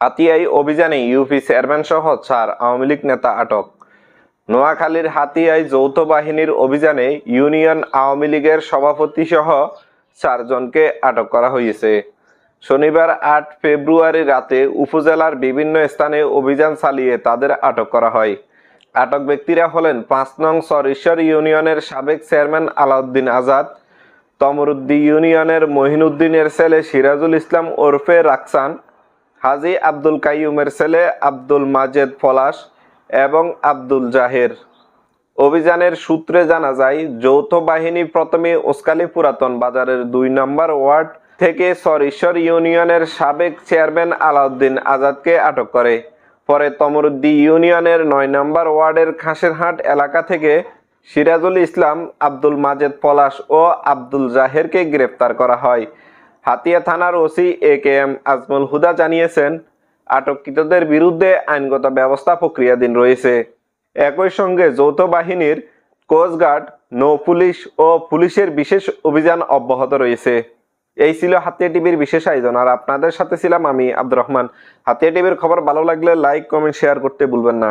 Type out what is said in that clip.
হাতিয়াই অভিযানে UP chairman সহ চার আওয়ামী লীগ নেতা আটক। নোয়াখালীর হাতিয়াই যৌথ বাহিনীর অভিযানে ইউনিয়ন আওয়ামী লীগের সভাপতি সহ চারজনকে আটক করা হয়েছে। শনিবার আট ফেব্রুয়ারি রাতে উপজেলার বিভিন্ন স্থানে অভিযান চালিয়ে তাদের আটক করা হয়। আটক ব্যক্তিরা হলেন পাঁচ নং সরেশ্বর ইউনিয়নের সাবেক চেয়ারম্যান আলাউদ্দিন আজাদ, তমরুদ্দি ইউনিয়নের মহিনুদ্দিনের ছেলে সিরাজুল ইসলাম ওরফে রাকসান হাজি আব্দুল কাইয়ুমের ছেলে আব্দুল মাজেদ পলাশ এবং আব্দুল জাহের। অভিযানের সূত্রে জানা যায়, যৌথ বাহিনী প্রথমে ওসকালি পুরাতন বাজারের দুই নম্বর ওয়ার্ড থেকে সরিশ্বর ইউনিয়নের সাবেক চেয়ারম্যান আলাউদ্দিন আজাদকে আটক করে। পরে তমরুদ্দি ইউনিয়নের নয় নম্বর ওয়ার্ডের খাসেরহাট এলাকা থেকে সিরাজুল ইসলাম, আব্দুল মাজেদ পলাশ ও আব্দুল জাহেরকে গ্রেপ্তার করা হয়। হাতিয়া থানার OC A K M Ajmal Huda জানিয়েছেন, আটককৃতদের বিরুদ্ধে আইনগত ব্যবস্থা প্রক্রিয়াধীন রয়েছে। একই সঙ্গে যৌথ বাহিনীর কোস্টগার্ড নৌ পুলিশ ও পুলিশের বিশেষ অভিযান অব্যাহত রয়েছে। এই ছিল হাতিয়া টিভির বিশেষ আয়োজন। আর আপনাদের সাথে ছিলাম আমি আব্দুর রহমান। হাতিয়া টিভির খবর ভালো লাগলে লাইক, কমেন্ট, শেয়ার করতে ভুলবেন না।